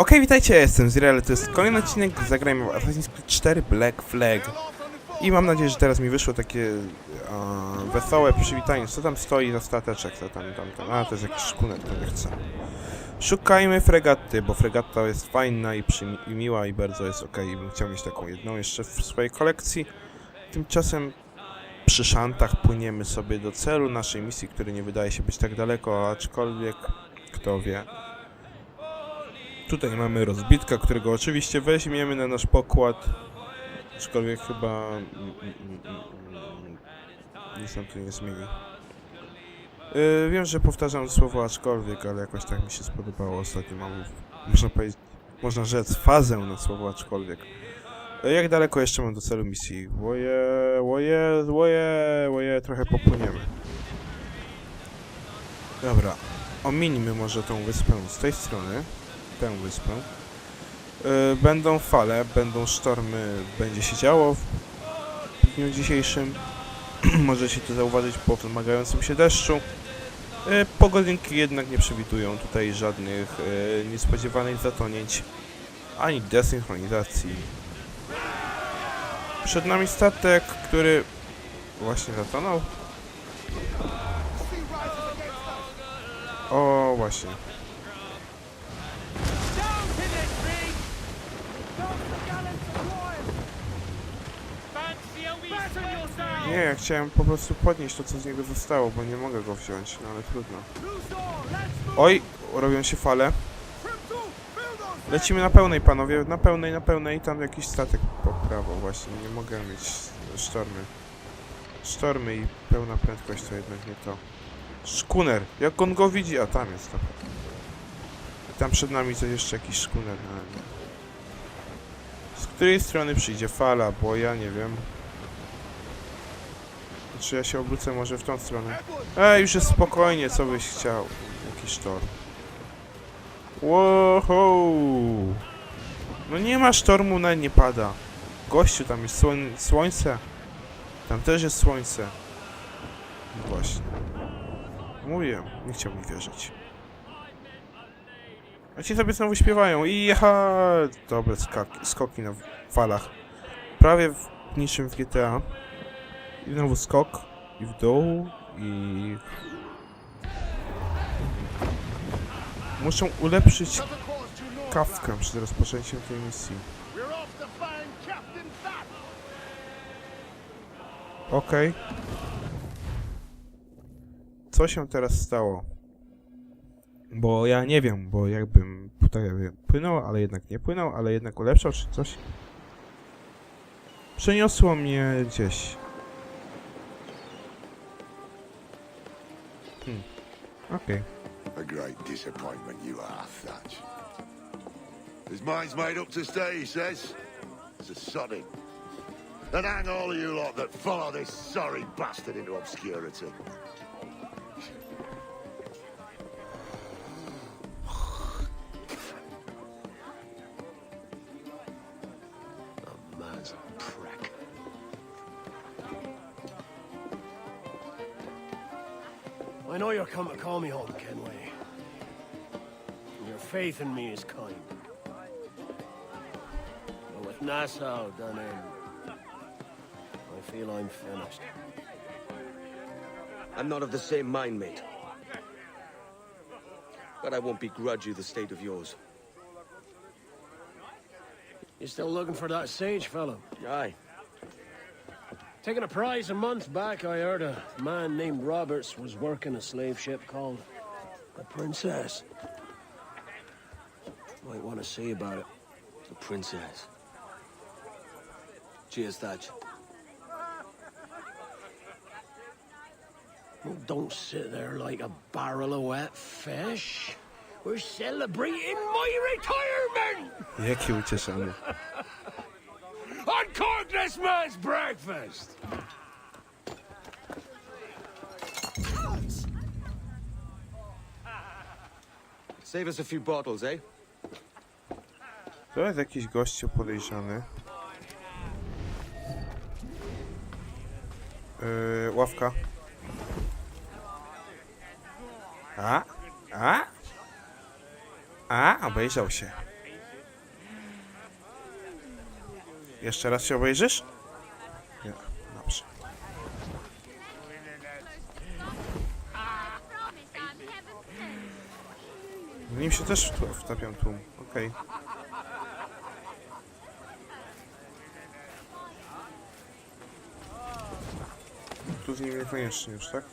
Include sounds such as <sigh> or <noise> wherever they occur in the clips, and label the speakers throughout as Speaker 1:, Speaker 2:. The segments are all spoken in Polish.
Speaker 1: Okej, witajcie, jestem Zirel, to jest kolejny odcinek, zagrajmy w Assassin's Creed 4 Black Flag. I mam nadzieję, że teraz mi wyszło takie e, wesołe przywitanie. Co tam stoi za stateczek? Co tam, tam, tam? A, to jest jakiś szkuner, to nie chcę. Szukajmy fregaty, bo fregatta jest fajna i, przymi- i miła i bardzo jest okej. i Bym chciał mieć taką jedną jeszcze w swojej kolekcji. Tymczasem przy szantach płyniemy sobie do celu naszej misji, który nie wydaje się być tak daleko, aczkolwiek kto wie. Tutaj mamy rozbitka, którego oczywiście weźmiemy na nasz pokład. Aczkolwiek chyba mm, mm, mm, nic nam tu nie zmieni. Yy, wiem, że powtarzam słowo aczkolwiek, ale jakoś tak mi się spodobało ostatnio. Mam, można powiedzieć, można rzec fazę na słowo aczkolwiek. Yy, jak daleko jeszcze mam do celu misji? Łoje, łoje, łoje, łoje, trochę popłyniemy. Dobra, ominimy może tą wyspę z tej strony tę wyspę. Y, Będą fale, będą sztormy, będzie się działo w dniu dzisiejszym. <clears throat> Możecie to zauważyć po wymagającym się deszczu. Y, Pogodynki jednak nie przewidują tutaj żadnych y, niespodziewanych zatonięć ani desynchronizacji. Przed nami statek, który właśnie zatonął. O, właśnie. Nie, chciałem po prostu podnieść to, co z niego zostało, bo nie mogę go wziąć, no ale trudno. Oj, robią się fale. Lecimy na pełnej, panowie, na pełnej, na pełnej, tam jakiś statek po prawo właśnie, nie mogę mieć sztormy. Sztormy i pełna prędkość to jednak nie to. Szkuner, jak on go widzi, a tam jest. I tam przed nami coś jeszcze jakiś szkuner, no ale nie. Z której strony przyjdzie fala, bo ja nie wiem. Czy ja się obrócę może w tą stronę? Ej, już jest spokojnie, co byś chciał? Jakiś sztorm. Wow! No nie ma sztormu, nawet nie pada. Gościu, tam jest słoń słońce. Tam też jest słońce. No właśnie. Mówiłem, nie chciał mi wierzyć. A ci sobie znowu śpiewają i jaha! Dobre skoki na falach. Prawie w, niczym w GTA. I znowu skok. I w dół. I... Muszą ulepszyć kawkę przed rozpoczęciem tej misji. Okej. Co się teraz stało? Bo ja nie wiem, bo jakbym tutaj jakby płynął, ale jednak nie płynął, ale jednak ulepszał czy coś. Przeniosło mnie gdzieś. Hmm. Okej.
Speaker 2: A great disappointment you are, Thatch. His mind's made up to stay, he says. It's a sodding. And hang all of you lot that follow this sorry bastard into obscurity.
Speaker 3: I know you're come to call me home, Kenway. Your faith in me is kind. But with Nassau done in, I feel I'm finished.
Speaker 4: I'm not of the same mind, mate. But I won't begrudge you the state of yours.
Speaker 3: You still looking for that sage fellow?
Speaker 4: Aye.
Speaker 3: Taking a prize a month back, I heard a man named Roberts was working a slave ship called the Princess. Might want to see about it.
Speaker 4: The princess. Cheers, Thatch.
Speaker 3: Well, don't sit there like a barrel of wet fish. We're celebrating my retirement!
Speaker 1: Jaki ucieszony. <laughs>
Speaker 3: Uncork this man's breakfast!
Speaker 4: Save us a few bottles, eh?
Speaker 1: To jest jakiś gościu podejrzany. Yy, ławka. A? A? A? Obejrzał się. Jeszcze raz się obejrzysz? Nie, dobrze. W nim się też wtapiam tłum. Okej. Tu z nim niekoniecznie już, tak?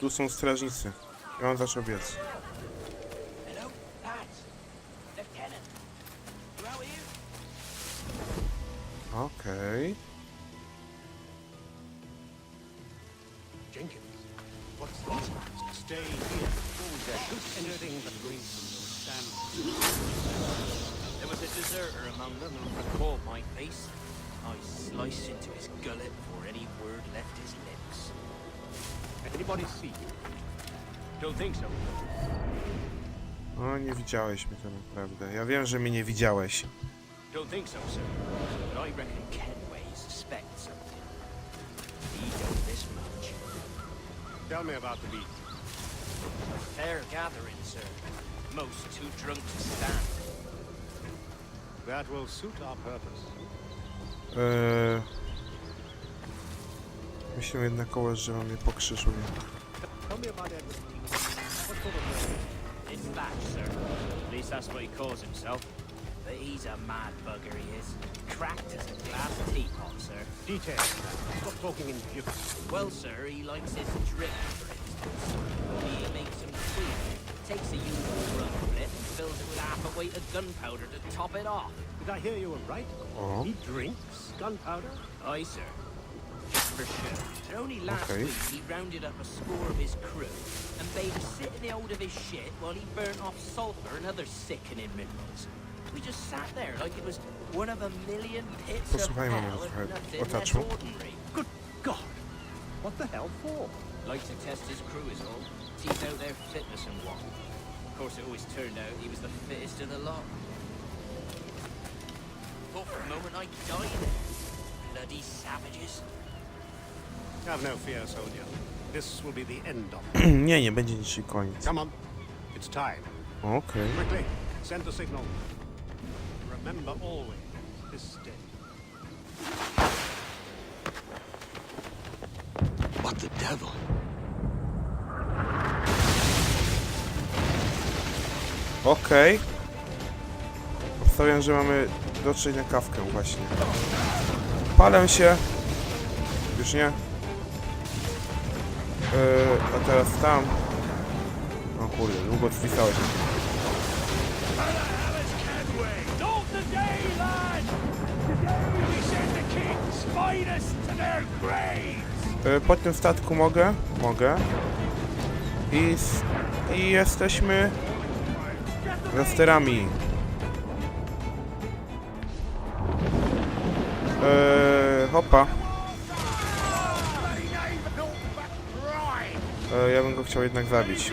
Speaker 1: Tu są strażnicy. I on zaczął biec. Okej.
Speaker 5: Jenkins, what's this? Stay here. Anything that them to a standstill.
Speaker 6: There was a deserter among them who recalled my face. I sliced into his gullet before any word left his lips.
Speaker 5: Anybody see you?
Speaker 6: Don't think so.
Speaker 1: O, nie widziałeś mnie to naprawdę. Ja wiem, że mnie nie widziałeś.
Speaker 6: Don't think so, sir. But I reckon Kenway suspects something. He knows this much.
Speaker 5: Tell me about the meet.
Speaker 6: Fair gathering, sir. Most too drunk to stand.
Speaker 5: That will suit our purpose.
Speaker 1: Eee... Myślę jednakowoż, że on mnie pokrzyżuje.
Speaker 5: Tell me about Edward. What sort of man?
Speaker 6: It's Thatch, sir. At least that's what he calls himself. But he's a mad bugger, he is. Cracked as a glass teapot, sir.
Speaker 5: Details. Stop talking in gibberish.
Speaker 6: Well, sir, he likes his drink, for instance. Only he makes him sweet. Takes a usual run rum blit and fills it with half a weight of gunpowder to top it off.
Speaker 5: Did I hear you were right?
Speaker 1: Oh.
Speaker 5: He drinks gunpowder?
Speaker 6: Aye, sir. Just for sure. And only last
Speaker 1: Okay.
Speaker 6: week he rounded up a score of his crew and bade us sit in the hold of his shit while he burnt off sulfur and other sickening minerals. We just sat there like it was one of a million pits of
Speaker 1: Posłuchajmy
Speaker 6: hell
Speaker 1: może
Speaker 6: and
Speaker 1: trochę
Speaker 6: nothing
Speaker 1: o
Speaker 6: less
Speaker 1: Thatchu.
Speaker 6: ordinary.
Speaker 5: Good God! What the hell for?
Speaker 6: Like to test his crew is all. Tease out their fitness and what. Of course, it always turned out he was the fittest of the lot. Thought for a moment I'd die there. Bloody savages.
Speaker 5: Have no fear, soldier. This will be the end of <clears throat> it.
Speaker 1: nie, nie będzie niczym koniec.
Speaker 5: Come on. It's time.
Speaker 1: Okay.
Speaker 5: Quickly, send the signal. Remember always this day.
Speaker 2: What the devil?
Speaker 1: Okej. Obstawiam, że mamy dotrzeć na kawkę właśnie. Palę się. Już nie. Yy, a teraz tam. O kurde, długo wpisałeś. Po tym statku mogę? Mogę. I, i jesteśmy za sterami. Yy, hopa. Yy, ja bym go chciał jednak zabić.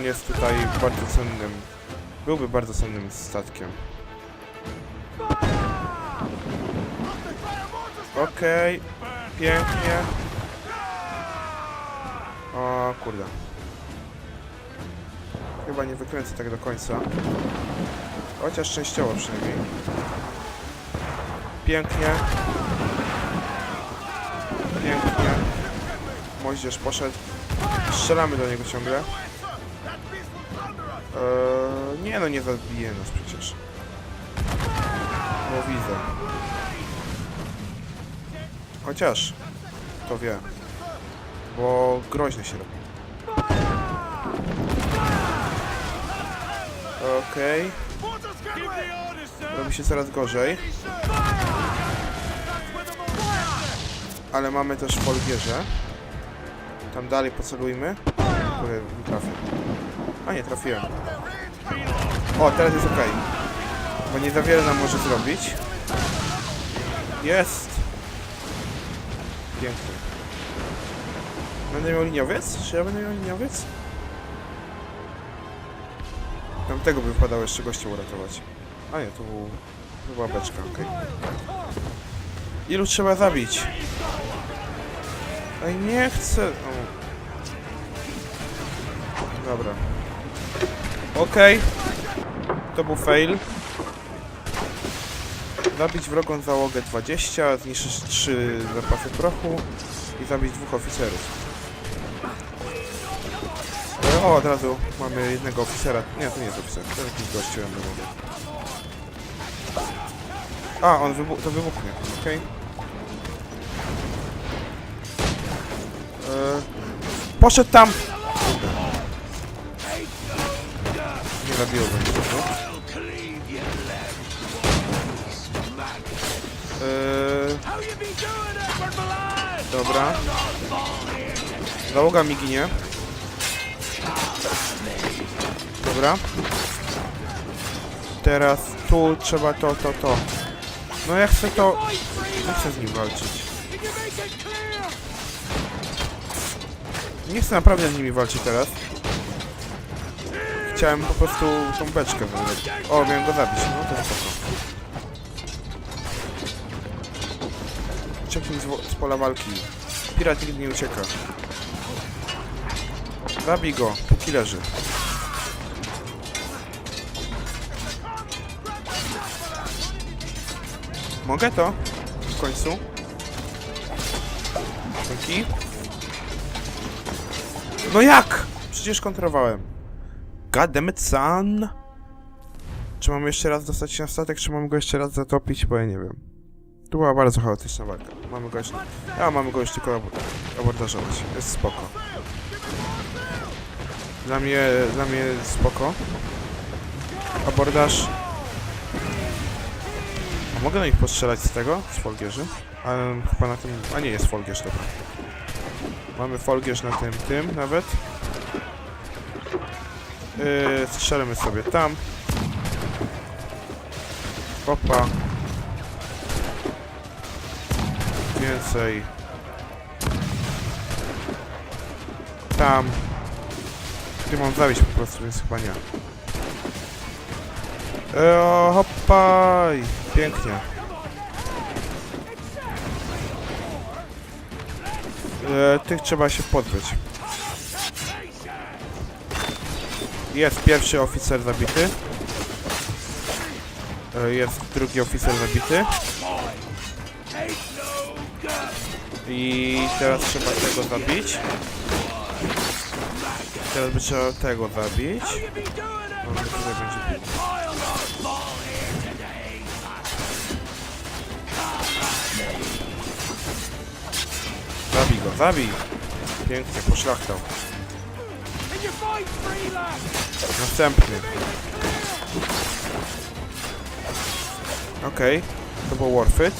Speaker 1: On jest tutaj bardzo cennym. Byłby bardzo cennym statkiem. Okej, pięknie. O kurde. Chyba nie wykręcę tak do końca. Chociaż częściowo przynajmniej. Pięknie. Pięknie. Moździerz poszedł. Strzelamy do niego ciągle. Eee, nie no, nie zabije nas przecież. No widzę. Chociaż, kto wie. Bo groźny się robi. Okej. Robi się coraz gorzej. Ale mamy też folgierze. Tam dalej pocelujmy. Nie trafię. A nie, trafiłem. O, teraz jest ok. Bo nie za wiele nam może zrobić. Jest! Pięknie. Będę miał liniowiec? Czy ja będę miał liniowiec? Tamtego by wypadało jeszcze gościa uratować. A nie, to, był, to była beczka, okej. Ilu trzeba zabić? Ej, nie chcę. O. Dobra. Okej. To był fail. Zabić wrogą załogę 20, zniszczyć 3 zapasy prochu i zabić dwóch oficerów. E, O, od razu mamy jednego oficera. Nie, to nie jest oficer, to jakiś gościu randomowy. A, on wybu to wybuchnie, okej. E, Poszedł tam! Eee, dobra. Załoga mi ginie. Dobra. Teraz tu trzeba to, to, to. No ja chcę to... Nie chcę z nim walczyć. Nie chcę naprawdę z nimi walczyć teraz. Chciałem po prostu tą beczkę wygrać. O, miałem go zabić. No to spoko. Ucieknij z, z pola walki. Pirat nigdy nie ucieka. Zabij go, póki leży. Mogę to? W końcu? Dzięki. No jak? Przecież kontrowałem. God damn it, son! Czy mamy jeszcze raz dostać się na statek, czy mamy go jeszcze raz zatopić? Bo ja nie wiem. To była bardzo chaotyczna walka. Mamy go jeszcze... A, mamy go już tylko ab abordażować. Jest spoko. Dla mnie... Dla mnie spoko. Abordaż... A mogę na nich postrzelać z tego? Z folgierzy? A chyba na tym... A nie, jest folgierz, dobra. Mamy folgierz na tym, tym nawet. Yy, strzelimy sobie tam. Opa. Więcej. Tam. Ty mam zabić po prostu, więc chyba nie. Eee, hoppaj! Pięknie. Eee, tych trzeba się pozbyć. Jest pierwszy oficer zabity. E, Jest drugi oficer zabity. I teraz trzeba tego zabić. Teraz by trzeba tego zabić. Bił. Zabij go, zabij! Pięknie, poszlachtał. Następny. Okej, to był worth it.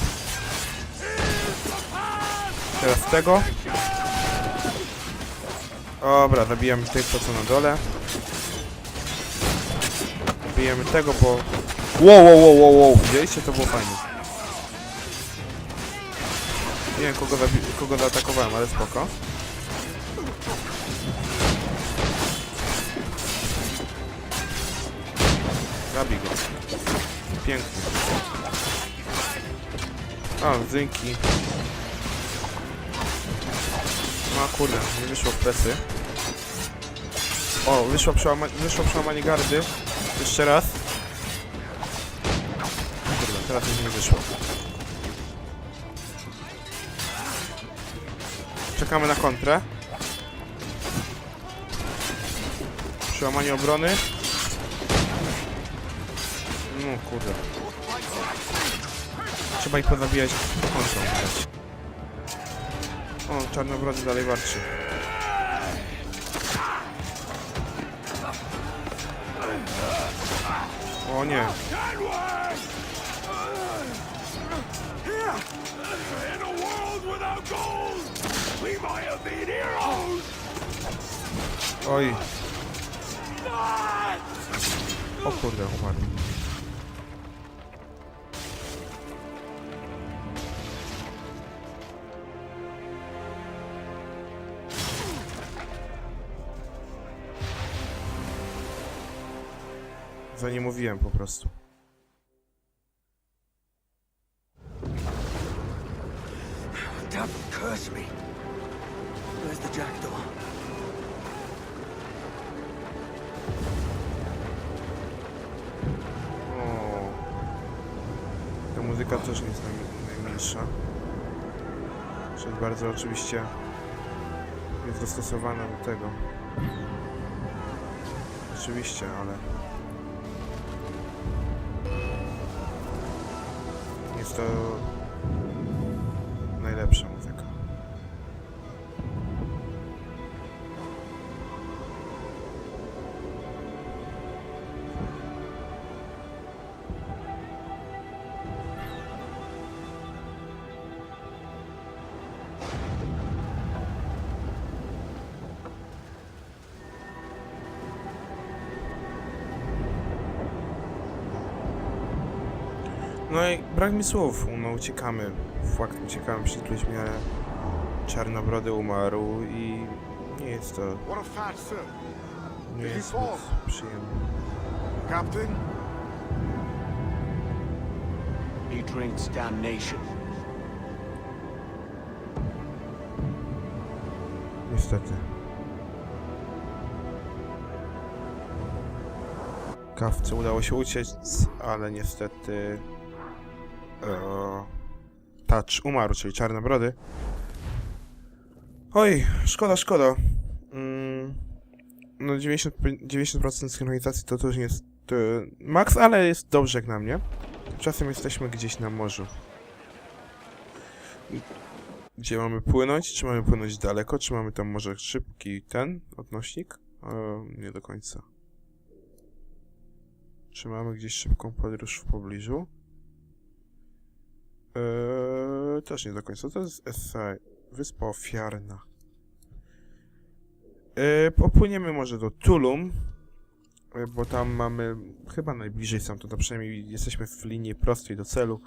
Speaker 1: Teraz tego. Dobra, zabijamy tych, to co na dole. Zabijemy tego, bo... Wow, wow, wow, wow, wow, widzieliście? To było fajne. Nie wiem, kogo, kogo zaatakowałem, ale spoko. Pięknie. O, dzięki. No kurde, nie wyszło w plecy. O, wyszło przełama wyszło przełamanie gardy. Jeszcze raz. Kurde, teraz już nie wyszło. Czekamy na kontrę. Przełamanie obrony. No kurde. Trzeba ich pozabijać widać. O, czarnobrody dalej walczy. O nie. Oj. O kurde, umarł. Za nie mówiłem po prostu.
Speaker 4: Devil curse me. jackdaw.
Speaker 1: O, ta muzyka też nie jest naj, najmilsza. Czyli bardzo oczywiście jest dostosowana do tego. Oczywiście, ale jest to najlepsza muzyka. Brak mi słów, no uciekamy. Fakt, uciekamy przed ludźmi, ale Czarnobrody umarł i nie jest to, nie jest zbyt przyjemne.
Speaker 7: Captain?
Speaker 5: He drinks damnation.
Speaker 1: Niestety. Kawce udało się uciec, ale niestety... E, Touch umarł, czyli Czarnobrody. Oj, szkoda, szkoda. Mm, no 90%, 90% synchronizacji to też nie jest e, max, ale jest dobrze jak na mnie. Czasem jesteśmy gdzieś na morzu. Gdzie mamy płynąć? Czy mamy płynąć daleko? Czy mamy tam może szybki ten odnośnik? E, nie do końca. Czy mamy gdzieś szybką podróż w pobliżu? E, też nie do końca. To jest Essay. Wyspa Ofiarna. E, popłyniemy może do Tulum, e, bo tam mamy chyba najbliżej stamtąd, a przynajmniej jesteśmy w linii prostej do celu.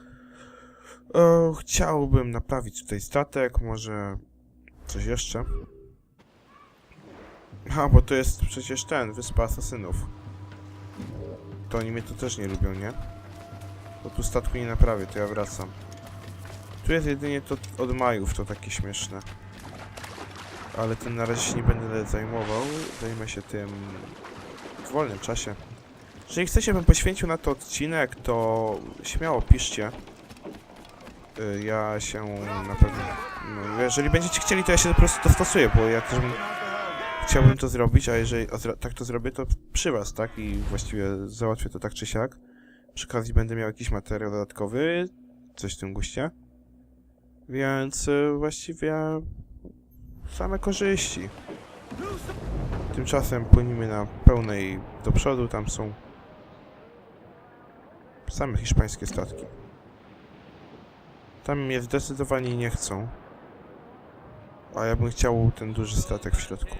Speaker 1: E, chciałbym naprawić tutaj statek, może coś jeszcze. A, bo to jest przecież ten, Wyspa Asasynów. To oni mnie tu też nie lubią, nie? Bo tu statku nie naprawię, to ja wracam. Tu jest jedynie to od Majów, to takie śmieszne. Ale tym na razie się nie będę zajmował. Zajmę się tym w wolnym czasie. Jeżeli chcecie, bym poświęcił na to odcinek, to śmiało piszcie. Y, Ja się na pewno... No, jeżeli będziecie chcieli, to ja się po prostu dostosuję, bo ja też bym chciałbym to zrobić, a jeżeli tak to zrobię, to przy was, tak? I właściwie załatwię to tak czy siak. Przy okazji będę miał jakiś materiał dodatkowy, coś w tym guście. Więc y, właściwie same korzyści. Tymczasem płynimy na pełnej do przodu, tam są same hiszpańskie statki. Tam mnie zdecydowanie nie chcą. A ja bym chciał ten duży statek w środku.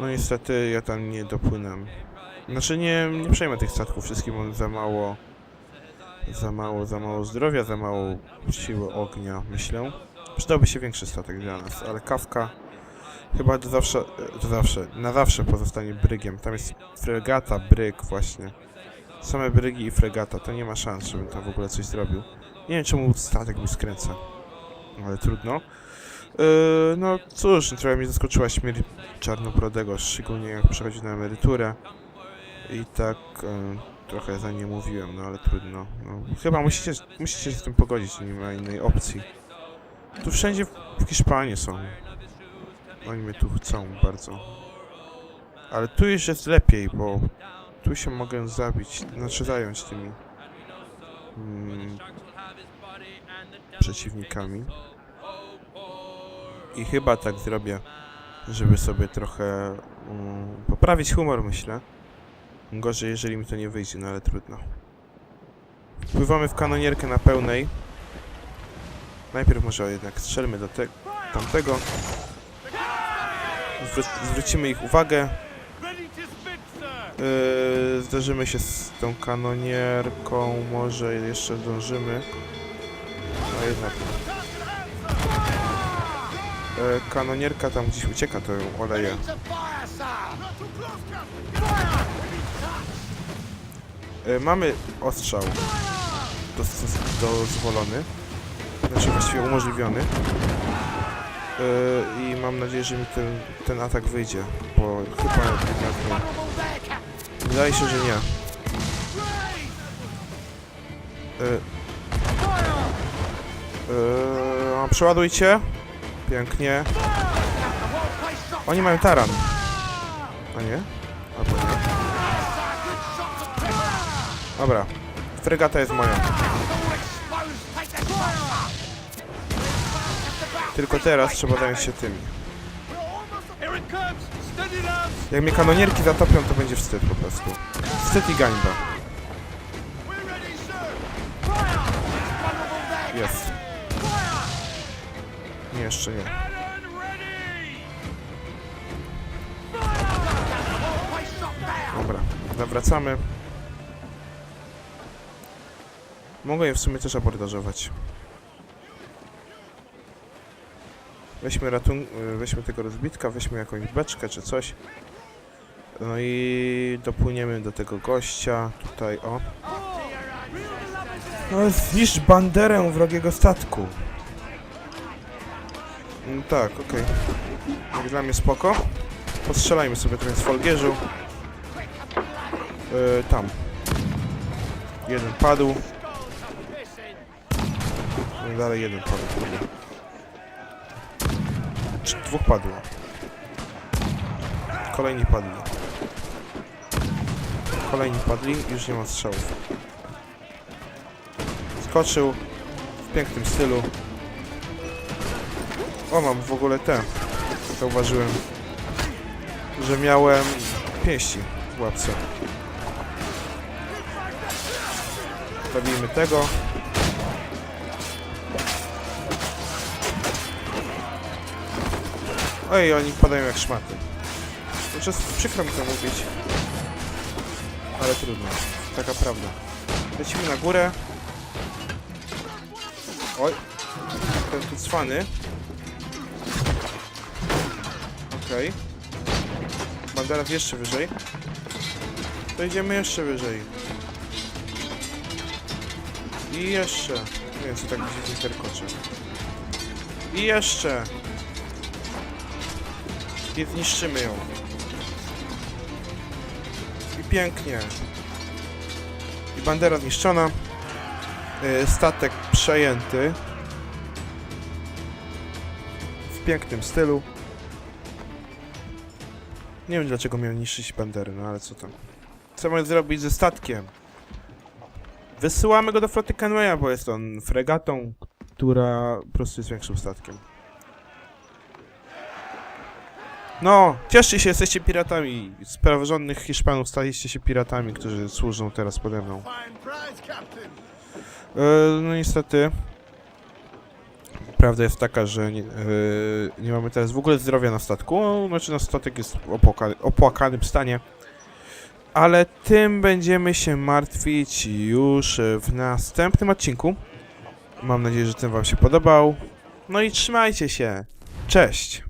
Speaker 1: No niestety ja tam nie dopłynę. Znaczy nie, nie przejmę tych statków wszystkich, bo za mało... Za mało, za mało zdrowia, za mało siły ognia, myślę. Przydałby się większy statek dla nas, ale kawka chyba do zawsze, do zawsze, na zawsze pozostanie brygiem. Tam jest fregata, bryg właśnie. Same brygi i fregata, to nie ma szans, żebym tam w ogóle coś zrobił. Nie wiem czemu statek mi skręca, ale trudno. Yy, no cóż, trochę mnie zaskoczyła śmierć Czarnobrodego, szczególnie jak przechodzi na emeryturę. I tak yy, trochę za nie mówiłem, no ale trudno. No, chyba musicie, musicie się z tym pogodzić, nie ma innej opcji. Tu wszędzie w, Hiszpanii są. Oni mnie tu chcą bardzo. Ale tu już jest lepiej, bo tu się mogę zabić, znaczy zająć tymi mm, przeciwnikami. I chyba tak zrobię, żeby sobie trochę mm, poprawić humor, myślę. Gorzej, jeżeli mi to nie wyjdzie, no ale trudno. Wpływamy w kanonierkę na pełnej. Najpierw może jednak strzelmy do te tamtego. Zwró zwrócimy ich uwagę. Yy, zderzymy się z tą kanonierką, może jeszcze zdążymy. No jednak. Yy, kanonierka tam gdzieś ucieka, to ją oleje. Yy, mamy ostrzał dozwolony. Znaczy właściwie umożliwiony. Yy, I mam nadzieję, że mi ten, ten atak wyjdzie, bo chyba jednak nie. Wydaje się, że nie. Yy. Przeładujcie. Pięknie. Oni mają taran. A nie? Dobra. Fregata jest moja. Tylko teraz trzeba zająć się tymi. Jak mnie kanonierki zatopią, to będzie wstyd po prostu. Wstyd i gańba. Jest. Nie, jeszcze nie. Dobra, zawracamy. Mogę je w sumie też abordażować. Weźmy ratun... y, weźmy tego rozbitka, weźmy jakąś beczkę czy coś. No i dopłyniemy do tego gościa. Tutaj, o. No, zniszcz banderę wrogiego statku. Mm, tak, okej. Jak dla mnie spoko. Postrzelajmy sobie trochę z folgierzu. Yy, tam. Jeden padł. No, dalej jeden padł. kurde. Czy dwóch padło. Kolejni padli. Kolejni padli, już nie ma strzałów. Skoczył w pięknym stylu. O, mam w ogóle te. Zauważyłem, że miałem pięści w łapce. Zabijmy tego. Oj, oni padają jak szmaty. Znaczy, przykro mi to mówić. Ale trudno. Taka prawda. Lecimy na górę. Oj. Ten tu cwany. Okej. Banderas jeszcze wyżej. To idziemy jeszcze wyżej. I jeszcze. Nie wiem, co tak gdzieś terkocze. I jeszcze. I zniszczymy ją. I pięknie. I bandera zniszczona. Yy, statek przejęty. W pięknym stylu. Nie wiem dlaczego miał niszczyć bandery, no ale co tam. Co mamy zrobić ze statkiem? Wysyłamy go do floty Kenwaya, bo jest on fregatą, która po prostu jest większym statkiem. No, cieszcie się, jesteście piratami. Z praworządnych Hiszpanów staliście się piratami, którzy służą teraz pode mną. E, no niestety. Prawda jest taka, że nie, e, nie mamy teraz w ogóle zdrowia na statku. Znaczy, nasz statek jest w opłaka, opłakanym stanie. Ale tym będziemy się martwić już w następnym odcinku. Mam nadzieję, że ten Wam się podobał. No i trzymajcie się. Cześć!